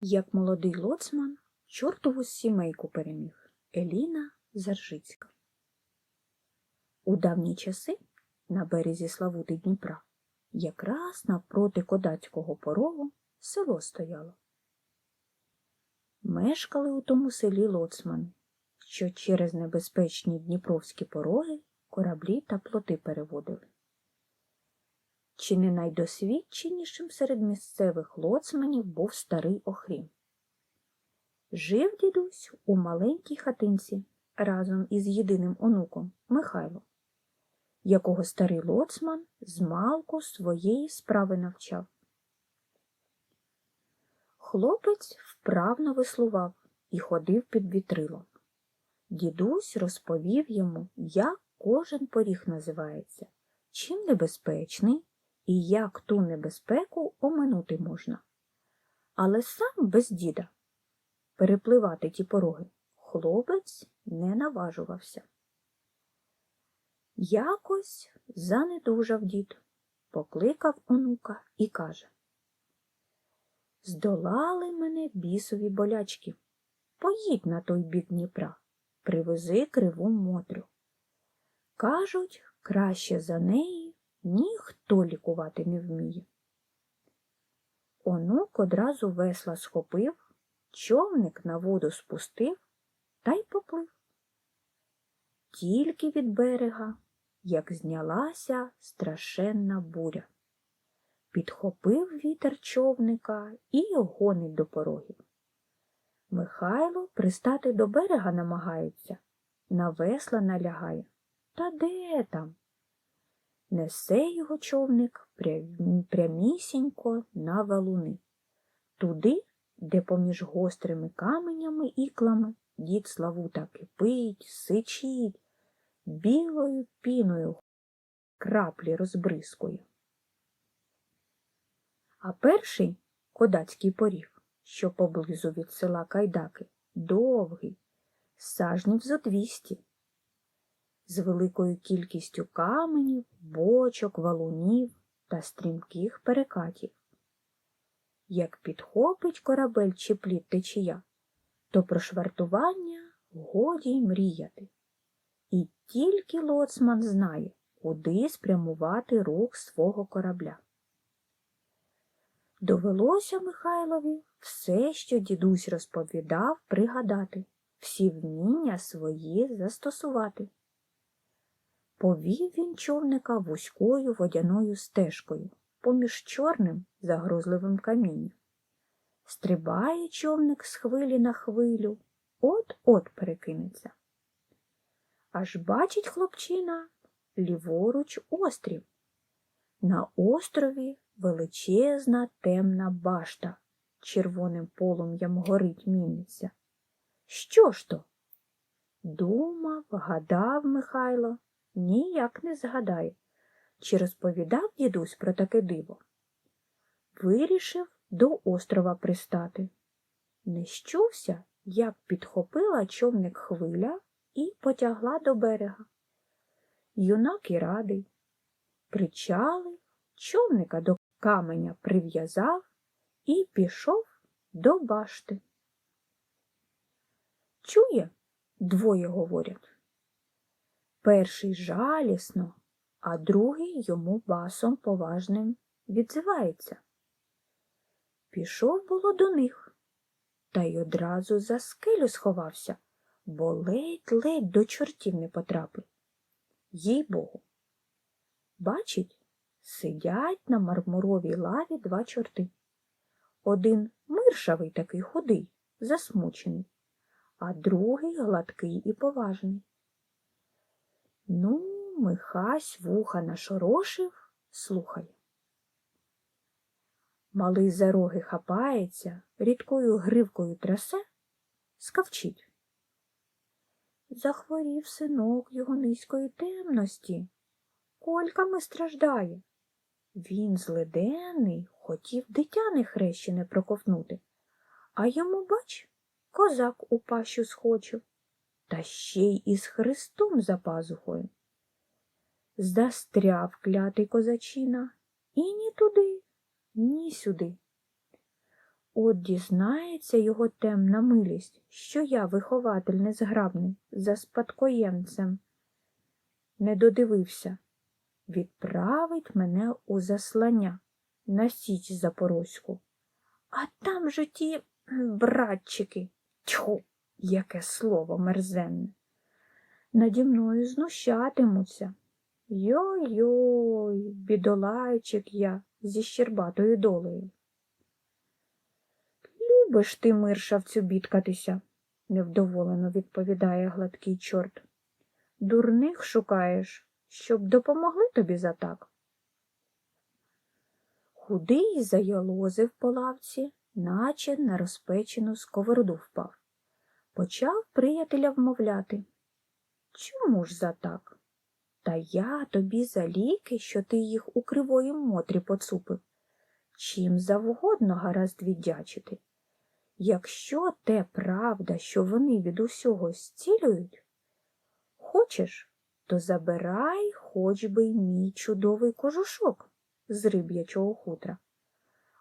Як молодий лоцман чортову сімейку переміг Еліна Заржицька. У давні часи на березі Славути Дніпра якраз навпроти кодацького порогу село стояло. Мешкали у тому селі лоцмани, що через небезпечні дніпровські пороги кораблі та плоти переводили. Чи не найдосвідченішим серед місцевих лоцманів був старий Охрім. Жив дідусь у маленькій хатинці разом із єдиним онуком Михайлом, якого старий лоцман змалку своєї справи навчав. Хлопець вправно веслував і ходив під вітрилом. Дідусь розповів йому, як кожен поріг називається, чим небезпечний і як ту небезпеку оминути можна. Але сам без діда перепливати ті пороги хлопець не наважувався. Якось занедужав дід, покликав онука і каже Здолали мене бісові болячки. Поїдь на той бік Дніпра, привези криву мотрю. Кажуть, краще за неї ніхто лікувати не вміє. Онук одразу весла схопив, човник на воду спустив та й поплив. Тільки від берега, як знялася страшенна буря. Підхопив вітер човника і гонить до порогів. Михайло пристати до берега намагається, на весла налягає. Та де там? Несе його човник прямісінько на валуни, туди, де поміж гострими каменями іклами дід Славута кипить, сичить, білою піною краплі розбризкує. А перший кодацький поріг, що поблизу від села Кайдаки, довгий, сажнів зо двісті, з великою кількістю каменів, бочок, валунів та стрімких перекатів. Як підхопить корабель чи плід течія, то про швартування годі й мріяти. І тільки лоцман знає, куди спрямувати рух свого корабля. Довелося Михайлові все, що дідусь розповідав, пригадати, всі вміння свої застосувати. Повів він човника вузькою водяною стежкою поміж чорним загрозливим камінням. Стрибає човник з хвилі на хвилю, от-от перекинеться. Аж бачить хлопчина ліворуч острів. На острові величезна темна башта червоним полум'ям горить міниться. Що ж то? Думав, гадав Михайло, ніяк не згадає, чи розповідав дідусь про таке диво. Вирішив до острова пристати. Не щувся, як підхопила човник хвиля і потягла до берега. Юнак і радий. Причалив, човника до каменя прив'язав і пішов до башти. Чує, двоє говорять. Перший жалісно, а другий йому басом поважним відзивається. Пішов було до них, та й одразу за скелю сховався, бо ледь-ледь до чортів не потрапив. Їй богу. Бачить, сидять на мармуровій лаві два чорти. Один миршавий такий худий, засмучений, а другий гладкий і поважний. Ну, Михась вуха нашорошив, слухає. Малий за роги хапається, рідкою гривкою трясе, скавчить. Захворів синок його низької темності, кольками страждає. Він злиденний, хотів дитя нехрещене проковтнути, а йому, бач, козак у пащу схочив, та ще й із Христом за пазухою. Застряв клятий козачина і ні туди, ні сюди. От дізнається його темна милість, що я вихователь незграбний за спадкоємцем. Не додивився, відправить мене у заслання на січ Запорозьку. А там же ті братчики. Тьху, яке слово мерзенне. Наді мною знущатимуться. Йой-йой, бідолайчик я зі щербатою долею. Любиш ти, миршавцю, бідкатися, невдоволено відповідає гладкий чорт. Дурних шукаєш, щоб допомогли тобі за так. Худий заялозив по лавці, наче на розпечену сковороду впав. Почав приятеля вмовляти. Чому ж за так? Та я тобі за ліки, що ти їх у кривої мотрі поцупив. Чим завгодно гаразд віддячити. Якщо те правда, що вони від усього зцілюють, хочеш, то забирай хоч би й мій чудовий кожушок з риб'ячого хутра,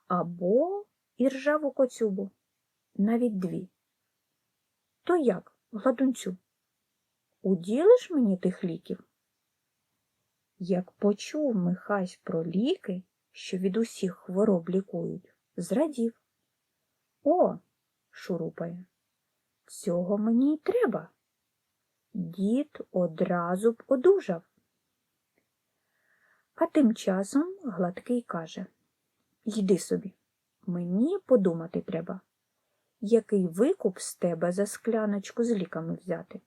або і ржаву коцюбу, навіть дві. То як, гладунцю, уділиш мені тих ліків? Як почув Михась про ліки, що від усіх хвороб лікують, зрадів. О, шурупає, цього мені й треба. Дід одразу б одужав. А тим часом гладкий каже Йди собі, мені подумати треба, який викуп з тебе за скляночку з ліками взяти.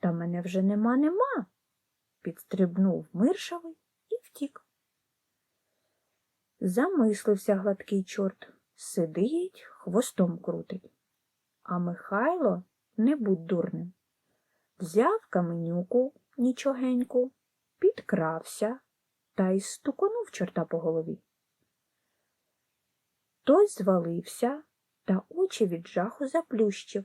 Та мене вже нема нема, підстрибнув миршавий і втік. Замислився гладкий чорт, сидить, хвостом крутить. А Михайло, не будь дурним, взяв каменюку нічогеньку, підкрався та й стуконув чорта по голові. Той звалився та очі від жаху заплющив,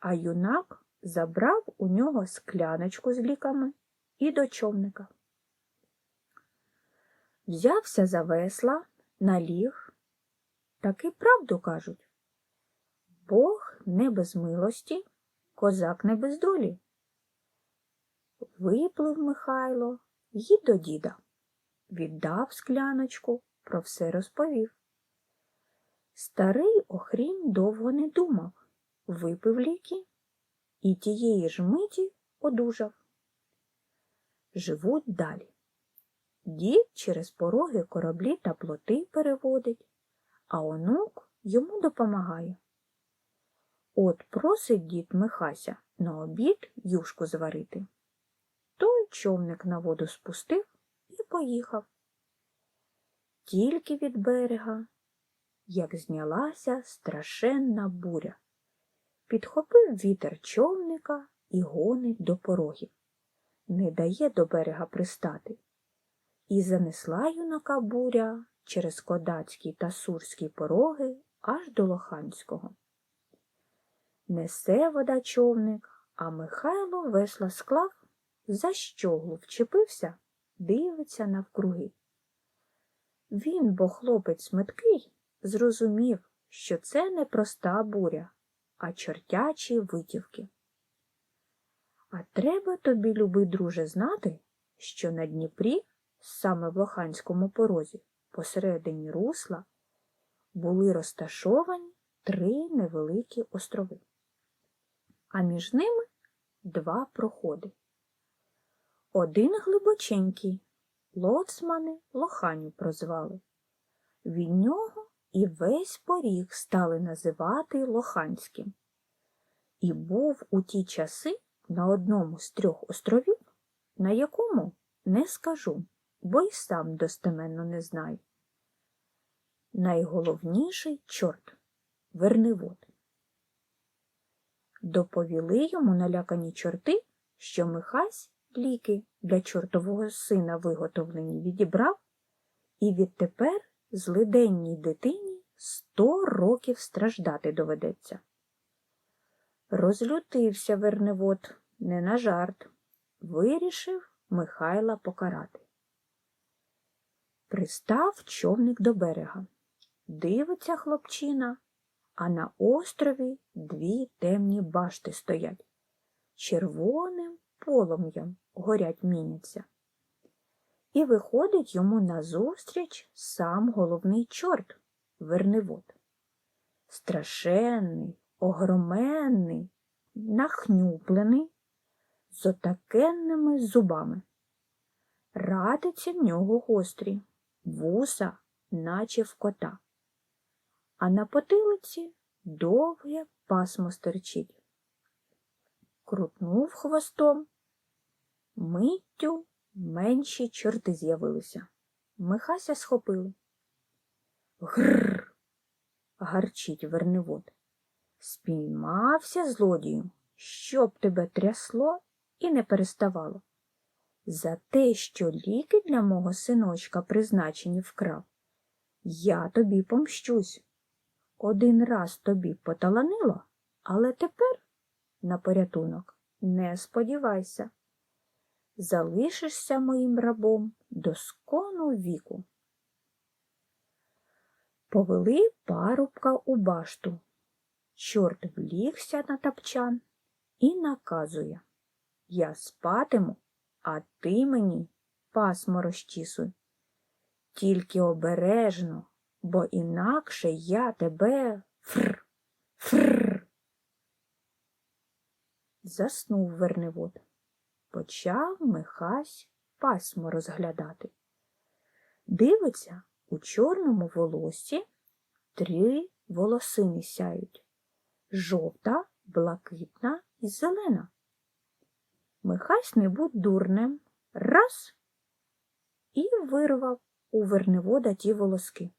а юнак забрав у нього скляночку з ліками і до човника. Взявся за весла, наліг, таки правду кажуть. Бог не без милості, козак не без долі. Виплив Михайло й до діда, віддав скляночку, про все розповів. Старий Охрім довго не думав, випив ліки і тієї ж миті одужав. Живуть далі. Дід через пороги кораблі та плоти переводить, а онук йому допомагає. От просить дід Михася на обід юшку зварити. Той човник на воду спустив і поїхав. Тільки від берега, як знялася страшенна буря, підхопив вітер човника і гонить до порогів, не дає до берега пристати. І занесла юнака буря через кодацькі та сурські пороги аж до Лоханського. Несе вода човник, а Михайло весла склав, за щоглу вчепився, дивиться навкруги. Він, бо хлопець меткий, зрозумів, що це не проста буря, а чортячі витівки. А треба тобі, любий друже, знати, що на Дніпрі, саме в Лоханському порозі, посередині русла, були розташовані три невеликі острови, а між ними два проходи. Один глибоченький, лоцмани лоханю прозвали. Від нього і весь поріг стали називати Лоханським. І був у ті часи на одному з трьох островів, на якому не скажу, бо й сам достеменно не знаю. Найголовніший чорт Верневод. Доповіли йому налякані чорти, що Михась ліки для чортового сина виготовлені відібрав, і відтепер злиденній дитині сто років страждати доведеться. Розлютився Верневод не на жарт, вирішив Михайла покарати. Пристав човник до берега. Дивиться хлопчина, а на острові дві темні башти стоять. Червоним полум'ям горять міняться. І виходить йому назустріч сам головний чорт, Верневод. Страшенний, огроменний, нахнюплений, з отакенними зубами. Ратиці в нього гострі, вуса, наче в кота, а на потилиці довге пасмо стерчить. Крутнув хвостом, миттю менші чорти з'явилися. Михася схопили. Гррр. гарчить верневод. Спіймався злодію, щоб тебе трясло і не переставало. За те, що ліки для мого синочка призначені вкрав, я тобі помщусь. Один раз тобі поталанило, але тепер на порятунок не сподівайся. Залишишся моїм рабом до скону віку. Повели парубка у башту. Чорт влігся на тапчан і наказує Я спатиму, а ти мені пасмо розчісуй. Тільки обережно, бо інакше я тебе фр, фр. Заснув Верневод. Почав Михась пасмо розглядати. Дивиться, у чорному волосі три волосини сяють жовта, блакитна і зелена. Михась не будь дурним, раз і вирвав у верневода ті волоски.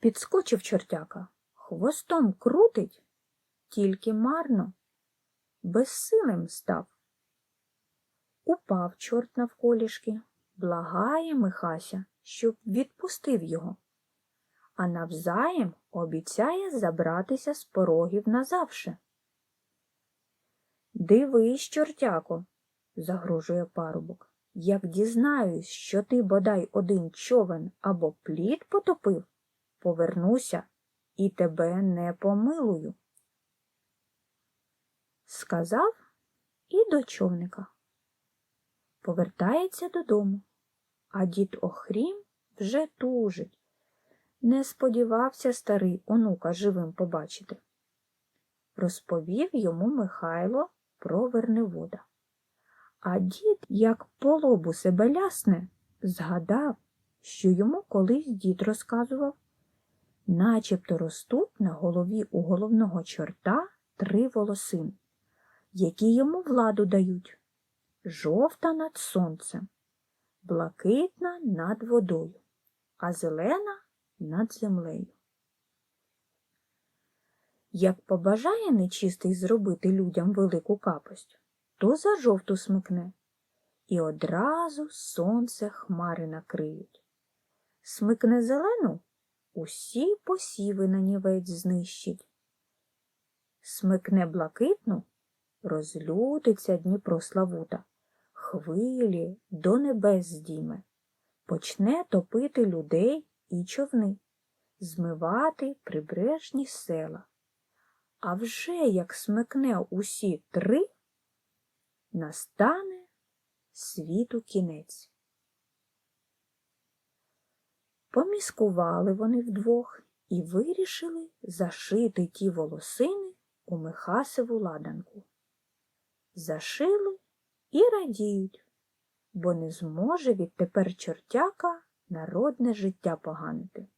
Підскочив чортяка, хвостом крутить, тільки марно, безсилим став. Упав чорт навколішки, благає Михася, щоб відпустив його, а навзаєм обіцяє забратися з порогів назавше. Дивись, чортяко, загрожує парубок. Як дізнаюсь, що ти бодай один човен або плід потопив, повернуся і тебе не помилую. Сказав і до човника. Повертається додому, а дід Охрім вже тужить. Не сподівався старий онука живим побачити. Розповів йому Михайло про Верневода. А дід, як по лобу себе лясне, згадав, що йому колись дід розказував, начебто ростуть на голові у головного чорта три волосини, які йому владу дають жовта над сонцем, блакитна над водою, а зелена над землею. Як побажає нечистий зробити людям велику капость, то за жовту смикне, і одразу сонце хмари накриють. Смикне зелену, усі посіви на нівець знищить. Смикне блакитну, розлютиться Дніпро Славута, хвилі до небес здійме, почне топити людей і човни, змивати прибережні села. А вже як смикне усі три, настане світу кінець. Поміскували вони вдвох і вирішили зашити ті волосини у Михасеву ладанку. Зашили і радіють, бо не зможе відтепер чортяка народне життя поганити.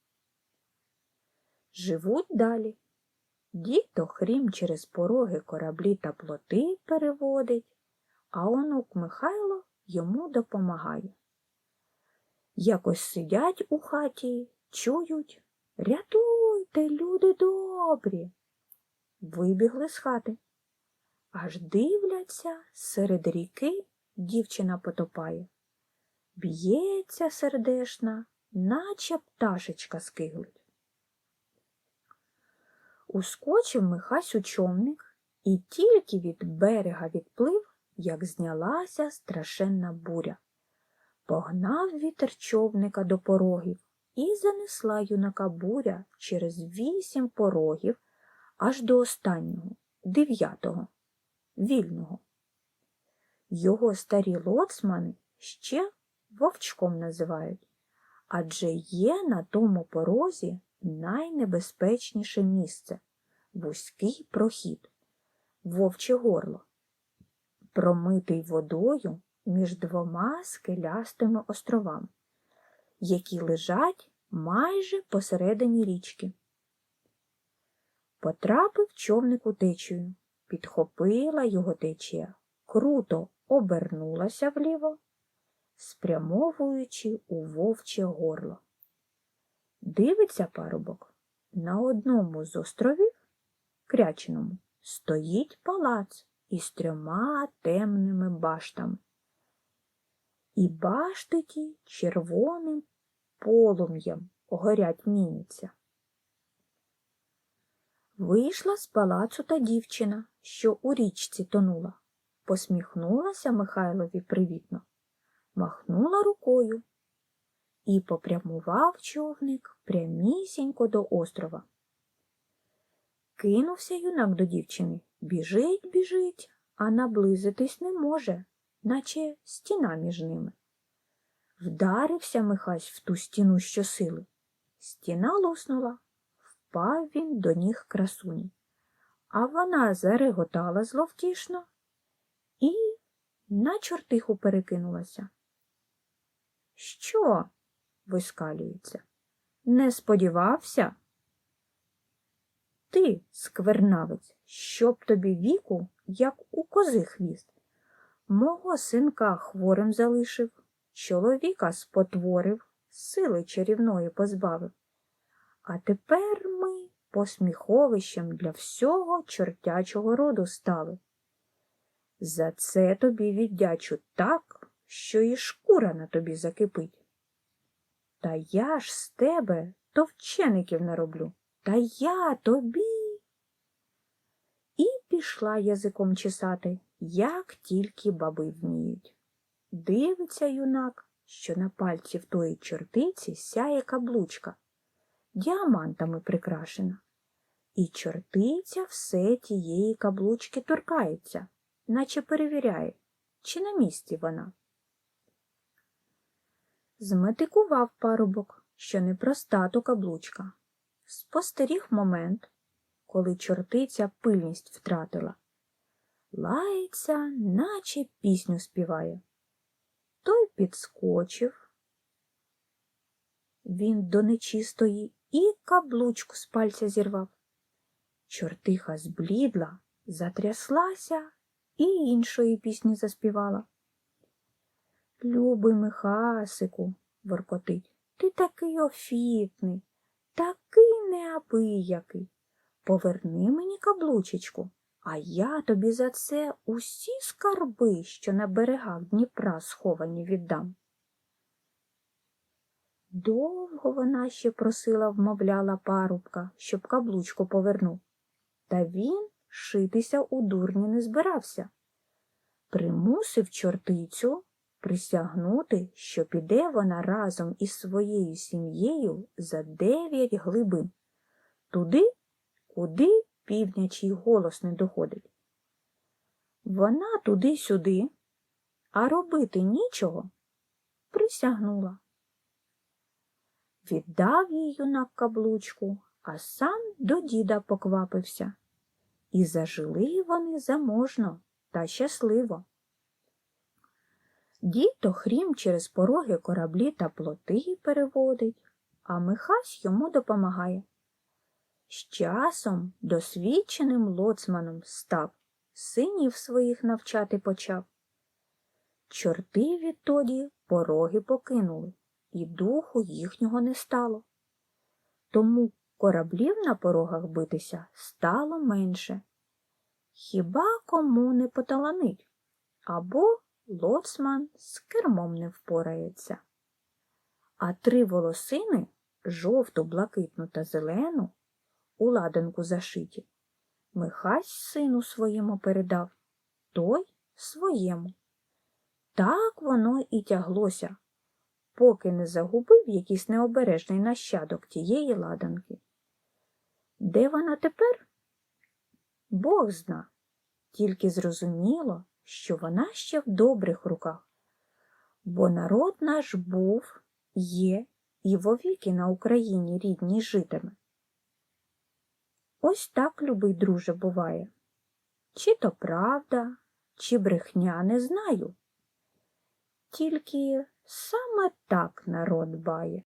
Живуть далі. Дід Охрім через пороги кораблі та плоти переводить, а онук Михайло йому допомагає. Якось сидять у хаті, чують Рятуйте, люди добрі. Вибігли з хати. Аж дивляться, серед ріки дівчина потопає. Б'ється сердешна, наче пташечка скиглить. Ускочив Михась у човник і тільки від берега відплив, як знялася страшенна буря. Погнав вітер човника до порогів, і занесла юнака буря через вісім порогів аж до останнього, дев'ятого, вільного. Його старі лоцмани ще вовчком називають, адже є на тому порозі найнебезпечніше місце вузький прохід, вовче горло, промитий водою між двома скелястими островами, які лежать майже посередині річки. Потрапив човник у течію, підхопила його течія, круто обернулася вліво, спрямовуючи у вовче горло. Дивиться парубок, на одному з островів, кряченому, стоїть палац із трьома темними баштами. І башти ті червоним полум'ям горять міняться. Вийшла з палацу та дівчина, що у річці тонула, посміхнулася Михайлові привітно, махнула рукою і попрямував човник прямісінько до острова. Кинувся юнак до дівчини. Біжить, біжить, а наблизитись не може, наче стіна між ними. Вдарився Михась в ту стіну щосили. Стіна луснула, впав він до ніг красуні, а вона зареготала зловтішно і на чортиху перекинулася. Що? вискалюється. Не сподівався? Ти, сквернавець, щоб тобі віку, як у кози хвіст. Мого синка хворим залишив, чоловіка спотворив, сили чарівної позбавив. А тепер ми посміховищем для всього чортячого роду стали. За це тобі віддячу так, що і шкура на тобі закипить. Та я ж з тебе товчеників нароблю, та я тобі. І пішла язиком чесати, як тільки баби вміють. Дивиться юнак, що на пальці в тої чортиці сяє каблучка, діамантами прикрашена. І чортиця все тієї каблучки торкається, наче перевіряє, чи на місці вона. Зметикував парубок, що непроста то каблучка. Спостеріг момент, коли чортиця пильність втратила. Лається, наче пісню співає. Той підскочив. Він до нечистої і каблучку з пальця зірвав. Чортиха зблідла, затряслася і іншої пісні заспівала. Любий Михасику, воркотить, ти такий офітний, такий неабиякий. Поверни мені каблучечку, а я тобі за це усі скарби, що на берегах Дніпра сховані, віддам. Довго вона ще просила, вмовляла парубка, щоб каблучку повернув. Та він шитися у дурні не збирався. Примусив чортицю присягнути, що піде вона разом із своєю сім'єю за дев'ять глибин, туди, куди півнячий голос не доходить. Вона туди-сюди, а робити нічого присягнула. Віддав їй юнак каблучку, а сам до діда поквапився. І зажили вони заможно та щасливо. Дід то хрім через пороги кораблі та плоти переводить, а Михась йому допомагає. З часом досвідченим лоцманом став, синів своїх навчати почав. Чорти відтоді пороги покинули, і духу їхнього не стало. Тому кораблів на порогах битися стало менше. Хіба кому не поталанить? Або лоцман з кермом не впорається. А три волосини жовту, блакитну та зелену, у ладанку зашиті, Михась сину своєму передав, той своєму. Так воно і тяглося. Поки не загубив якийсь необережний нащадок тієї ладанки. Де вона тепер? Бог зна. Тільки зрозуміло, що вона ще в добрих руках, бо народ наш був, є і вовіки на Україні рідні житиме. Ось так, любий друже, буває. Чи то правда, чи брехня, не знаю. Тільки саме так народ бає.